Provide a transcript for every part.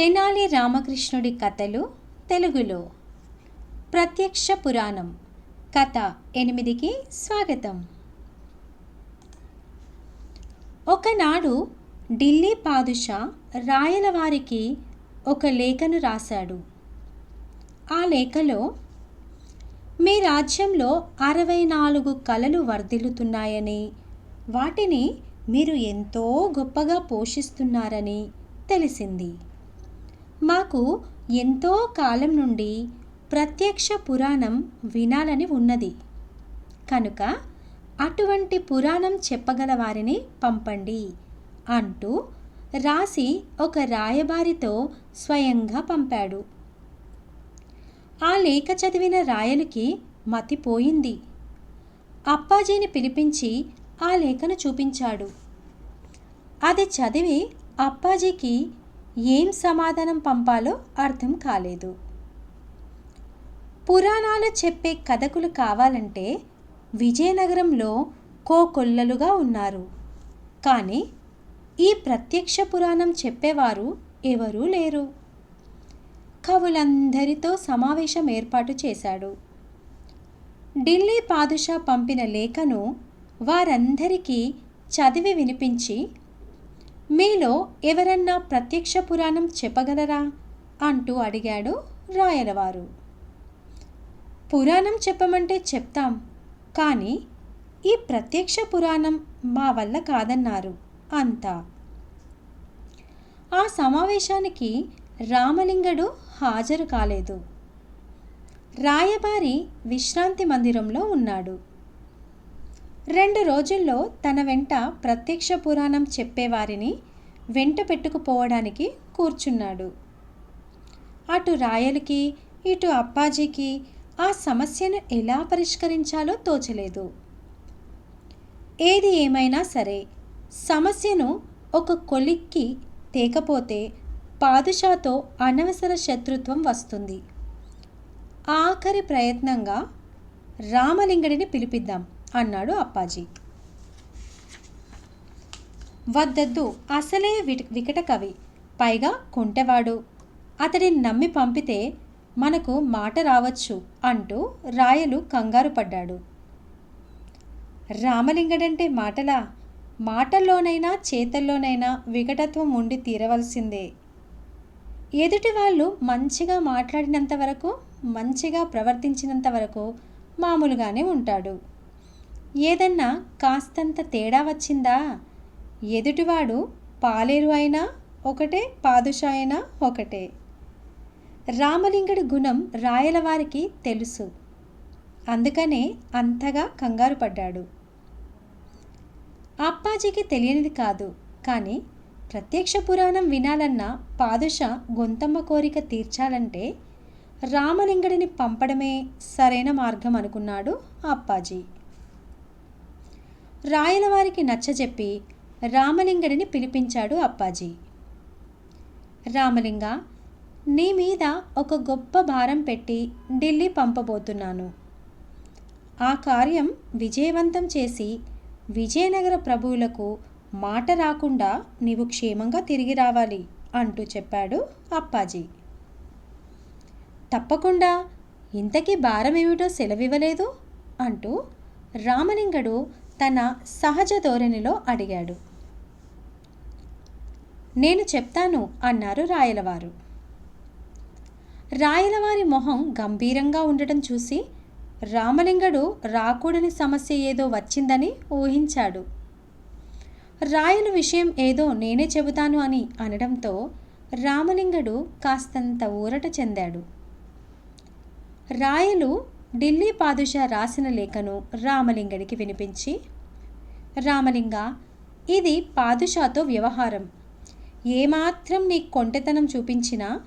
తెనాలి రామకృష్ణుడి కథలు తెలుగులో. ప్రత్యక్ష పురాణం. కథ ఎనిమిదికి స్వాగతం. ఒకనాడు ఢిల్లీ పాదుషా రాయలవారికి ఒక లేఖను రాశాడు. ఆ లేఖలో మీ రాజ్యంలో అరవై నాలుగు కళలు వర్ధిల్లుతున్నాయని వాటిని మీరు ఎంతో గొప్పగా పోషిస్తున్నారని తెలిసింది. మాకు ఎంతో కాలం నుండి ప్రత్యక్ష పురాణం వినాలని ఉన్నది. కనుక అటువంటి పురాణం చెప్పగల వారిని పంపండి అంటూ రాసి ఒక రాయబారితో స్వయంగా పంపాడు. ఆ లేఖ చదివిన రాయలకి మతిపోయింది అప్పాజీని పిలిపించి ఆ లేఖను చూపించాడు. అది చదివి అప్పాజీకి ఏం సమాధానం పంపాలో అర్థం కాలేదు. పురాణాలు చెప్పే కథకులు కావాలంటే విజయనగరంలో కోకొల్లలుగా ఉన్నారు. కానీ ఈ ప్రత్యక్ష పురాణం చెప్పేవారు ఎవరూ లేరు. కవులందరితో సమావేశం ఏర్పాటు చేశాడు. ఢిల్లీ పాదుషా పంపిన లేఖను వారందరికీ చదివి వినిపించి మీలో ఎవరన్నా ప్రత్యక్ష పురాణం చెప్పగలరా? అంటూ అడిగాడు రాయలవారు. పురాణం చెప్పమంటే చెప్తాం కానీ ఈ ప్రత్యక్ష పురాణం మా వల్ల కాదన్నారు అంతా. ఆ సమావేశానికి రామలింగడు హాజరు కాలేదు. రాయబారి విశ్రాంతి మందిరంలో ఉన్నాడు. రెండు రోజుల్లో తన వెంట ప్రత్యక్ష పురాణం చెప్పేవారిని వెంట పెట్టుకుపోవడానికి కూర్చున్నాడు. అటు రాయలకి ఇటు అప్పాజీకి ఆ సమస్యను ఎలా పరిష్కరించాలో తోచలేదు. ఏది ఏమైనా సరే సమస్యను ఒక కొలిక్కి తేకపోతే పాదుషాతో అనవసర శత్రుత్వం వస్తుంది. ఆఖరి ప్రయత్నంగా రామలింగడిని పిలిపిద్దాం. అన్నాడు అప్పాజీ. వద్దద్దు అసలే విట వికట కవి. పైగా కుంటెవాడు. అతడిని నమ్మి పంపితే మనకు మాట రావచ్చు అంటూ రాయలు కంగారు పడ్డాడు. రామలింగడంటే మాటలా? మాటల్లోనైనా చేతల్లోనైనా వికటత్వం ఉండి తీరవలసిందే. ఎదుటి వాళ్ళు మంచిగా మాట్లాడినంత వరకు మంచిగా ప్రవర్తించినంత వరకు మామూలుగానే ఉంటాడు. ఏదన్నా కాస్తంత తేడా వచ్చిందా? ఎదుటివాడు పాలేరు అయినా ఒకటే పాదుషా అయినా ఒకటే. రామలింగడి గుణం రాయలవారికి తెలుసు. అందుకనే అంతగా కంగారు పడ్డాడు. అప్పాజీకి తెలియనిది కాదు. కానీ ప్రత్యక్ష పురాణం వినాలన్న పాదుష గొంతమ్మ కోరిక తీర్చాలంటే రామలింగడిని పంపడమే సరైన మార్గం అనుకున్నాడు అప్పాజీ. రాయలవారికి నచ్చజెప్పి రామలింగడిని పిలిపించాడు అప్పాజీ. రామలింగ నీ మీద ఒక గొప్ప భారం పెట్టి ఢిల్లీ పంపబోతున్నాను. ఆ కార్యం విజయవంతం చేసి విజయనగర ప్రభువులకు మాట రాకుండా నీవు క్షేమంగా తిరిగి రావాలి అంటూ చెప్పాడు అప్పాజీ. తప్పకుండా ఇంతకీ భారం ఏమిటో సెలవివ్వలేదు? అంటూ రామలింగడు తన సహజ ధోరణిలో అడిగాడు. నేను చెప్తాను అన్నారు రాయలవారు. రాయలవారి మొహం గంభీరంగా ఉండటం చూసి రామలింగడు రాకూడని సమస్య ఏదో వచ్చిందని ఊహించాడు. రాయలు విషయం ఏదో నేనే చెబుతాను అని అనడంతో రామలింగడు కాస్తంత ఊరట చెందాడు. రాయలు ఢిల్లీ పాదుషా రాసిన లేఖను రామలింగడికి వినిపించి రామలింగ ఇది పాదుషాతో వ్యవహారం. ఏమాత్రం నీ కొంటెతనం చూపించినా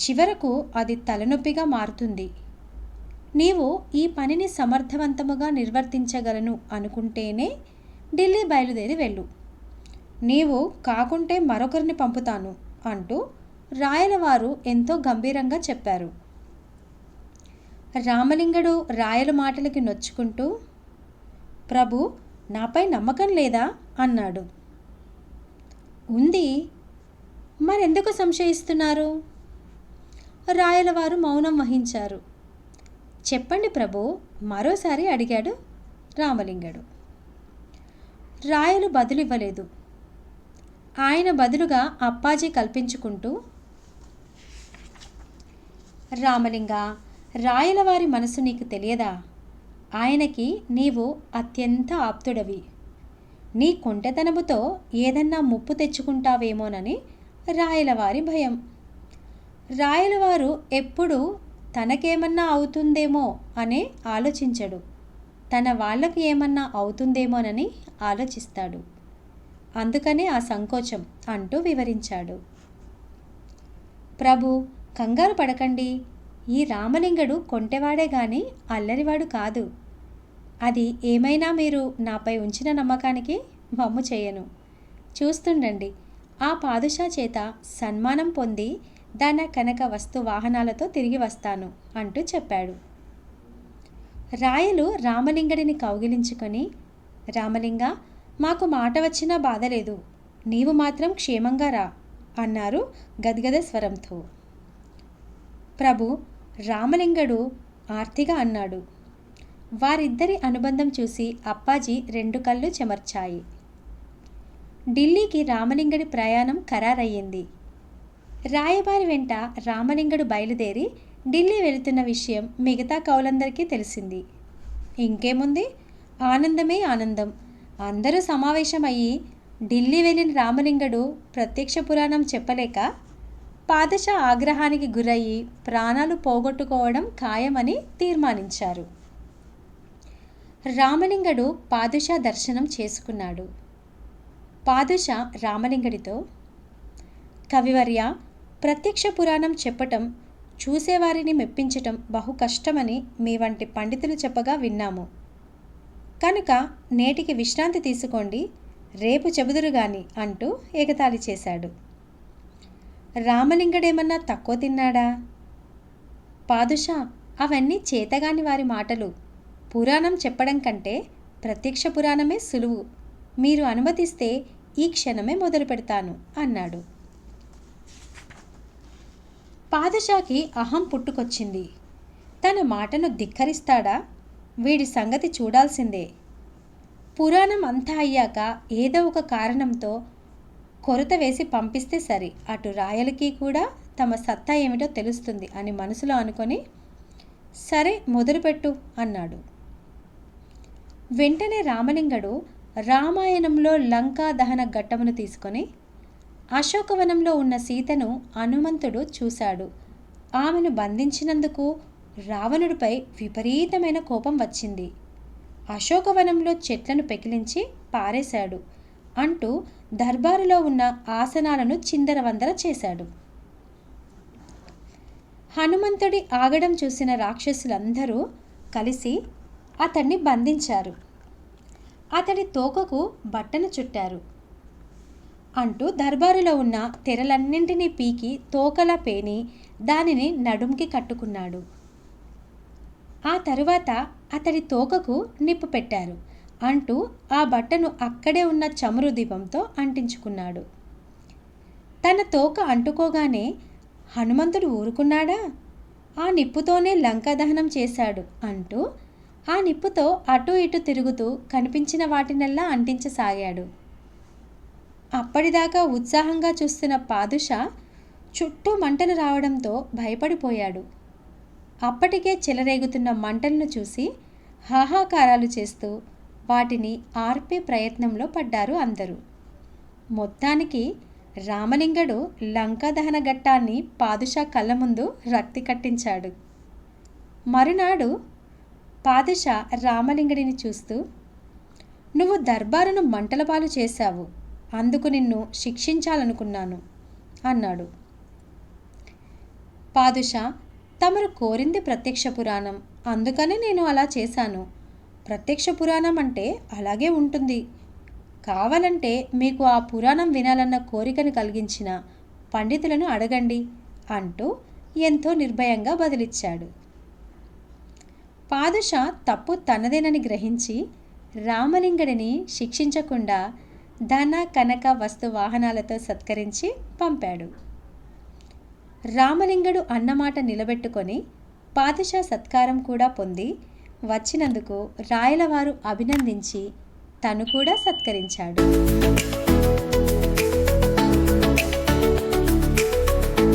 చివరకు అది తలనొప్పిగా మారుతుంది. నీవు ఈ పనిని సమర్థవంతముగా నిర్వర్తించగలను అనుకుంటేనే ఢిల్లీ బయలుదేరి వెళ్ళు. నీవు కాకుంటే మరొకరిని పంపుతాను అంటూ రాయలవారు ఎంతో గంభీరంగా చెప్పారు. రామలింగడు రాయల మాటలకి నొచ్చుకుంటూ ప్రభు నాపై నమ్మకం లేదా అన్నాడు. ఉంది. మరెందుకు సంశయిస్తున్నారు రాయలవారు మౌనం వహించారు. చెప్పండి ప్రభు. మరోసారి అడిగాడు రామలింగడు. రాయలు బదులివ్వలేదు. ఆయన బదులుగా అప్పాజీ కల్పించుకుంటూ రామలింగ రాయలవారి మనసు నీకు తెలియదా? ఆయనకి నీవు అత్యంత ఆప్తుడవి. నీ కొంటెతనముతో ఏదన్నా ముప్పు తెచ్చుకుంటావేమోనని రాయలవారి భయం. రాయలవారు ఎప్పుడు తనకేమన్నా అవుతుందేమో అనే ఆలోచించడు. తన వాళ్ళకు ఏమన్నా అవుతుందేమోనని ఆలోచిస్తాడు. అందుకనే ఆ సంకోచం అంటూ వివరించాడు. ప్రభు కంగారు పడకండి. ఈ రామలింగడు కొంటెవాడే గాని అల్లరివాడు కాదు. అది ఏమైనా మీరు నాపై ఉంచిన నమ్మకానికి మమ్ము చేయను. చూస్తుండండి. ఆ పాదుషా చేత సన్మానం పొంది దాన కనక వస్తు వాహనాలతో తిరిగి వస్తాను అంటూ చెప్పాడు. రాయలు రామలింగడిని కౌగిలించుకొని రామలింగ మాకు మాట వచ్చినా బాధలేదు. నీవు మాత్రం క్షేమంగా రా అన్నారు గద్గద స్వరంతో. ప్రభు రామలింగడు ఆర్తిగా అన్నాడు. వారిద్దరి అనుబంధం చూసి అప్పాజీ రెండు కళ్ళు చెమర్చాయి. ఢిల్లీకి రామలింగడి ప్రయాణం ఖరారయ్యింది. రాయబారి వెంట రామలింగడు బయలుదేరి ఢిల్లీ వెళుతున్న విషయం మిగతా కౌలందరికీ తెలిసింది. ఇంకేముంది? ఆనందమే ఆనందం. అందరూ సమావేశమయ్యి ఢిల్లీ వెళ్ళిన రామలింగడు ప్రత్యక్ష పురాణం చెప్పలేక పాదషా ఆగ్రహానికి గురయ్యి ప్రాణాలు పోగొట్టుకోవడం ఖాయమని తీర్మానించారు. రామలింగడు పాదుషా దర్శనం చేసుకున్నాడు. పాదుష రామలింగడితో కవివర్య ప్రత్యక్ష పురాణం చెప్పటం చూసేవారిని మెప్పించటం బహు కష్టమని మీ వంటి పండితులు చెప్పగా విన్నాము. కనుక నేటికి విశ్రాంతి తీసుకోండి రేపు చెబుదురు గాని అంటూ ఎగతాళి చేశాడు. రామలింగడేమన్నా తక్కువ తిన్నాడా? పాదుషా అవన్నీ చేతగాని వారి మాటలు. పురాణం చెప్పడం కంటే ప్రత్యక్ష పురాణమే సులువు. మీరు అనుమతిస్తే ఈ క్షణమే మొదలు పెడతాను అన్నాడు. పాదషాకి అహం పుట్టుకొచ్చింది. తన మాటను ధిక్కరిస్తాడా? వీడి సంగతి చూడాల్సిందే. పురాణం అంతా అయ్యాక ఏదో ఒక కారణంతో కొరత వేసి పంపిస్తే సరి. అటు రాయలకి కూడా తమ సత్తా ఏమిటో తెలుస్తుంది అని మనసులో అనుకొని సరే మొదలుపెట్టు అన్నాడు. వెంటనే రామలింగడు రామాయణంలో లంకా దహన ఘట్టమును తీసుకొని అశోకవనంలో ఉన్న సీతను హనుమంతుడు చూశాడు. ఆమెను బంధించినందుకు రావణుడిపై విపరీతమైన కోపం వచ్చింది. అశోకవనంలో చెట్లను పెకిలించి పారేశాడు. అంటూ దర్బారులో ఉన్న ఆసనాలను చిందరవందర చేశాడు. హనుమంతుడి ఆగడం చూసిన రాక్షసులందరూ కలిసి అతన్ని బంధించారు. అతడి తోకకు బట్టను చుట్టారు. అంటూ దర్బారులో ఉన్న తెరలన్నింటినీ పీకి తోకలా పేని దానిని నడుంకి కట్టుకున్నాడు. ఆ తరువాత అతడి తోకకు నిప్పు పెట్టారు. అంటూ ఆ బట్టను అక్కడే ఉన్న చమురు దీపంతో అంటించుకున్నాడు. తన తోక అంటుకోగానే హనుమంతుడు ఊరుకున్నాడా? ఆ నిప్పుతోనే లంకా దహనం చేశాడు అంటూ ఆ నిప్పుతో అటు ఇటు తిరుగుతూ కనిపించిన వాటినల్లా అంటించసాగాడు. అప్పటిదాకా ఉత్సాహంగా చూస్తున్న పాదుషా చుట్టూ మంటలు రావడంతో భయపడిపోయాడు. అప్పటికే చెలరేగుతున్న మంటలను చూసి హాహాకారాలు చేస్తూ వాటిని ఆర్పే ప్రయత్నంలో పడ్డారు అందరూ. మొత్తానికి రామలింగడు లంకాదహన ఘట్టాన్ని పాదుషా కళ్ళ ముందు రక్తి కట్టించాడు. మరునాడు పాదుషా రామలింగడిని చూస్తూ నువ్వు దర్బారును మంటలపాలు చేశావు. అందుకు నిన్ను శిక్షించాలనుకున్నాను అన్నాడు. పాదుషా తమరు కోరింది ప్రత్యక్ష పురాణం. అందుకనే నేను అలా చేశాను. ప్రత్యక్ష పురాణం అంటే అలాగే ఉంటుంది. కావాలంటే మీకు ఆ పురాణం వినాలన్న కోరికను కలిగించిన పండితులను అడగండి అంటూ ఎంతో నిర్భయంగా బదిలిచ్చాడు. పాదుషా తప్పు తనదేనని గ్రహించి రామలింగడిని శిక్షించకుండా ధన కనక వస్తు వాహనాలతో సత్కరించి పంపాడు. రామలింగడు అన్నమాట నిలబెట్టుకొని పాదుషా సత్కారం కూడా పొంది వచ్చినందుకు రాయలవారు అభినందించి తను కూడా సత్కరించాడు.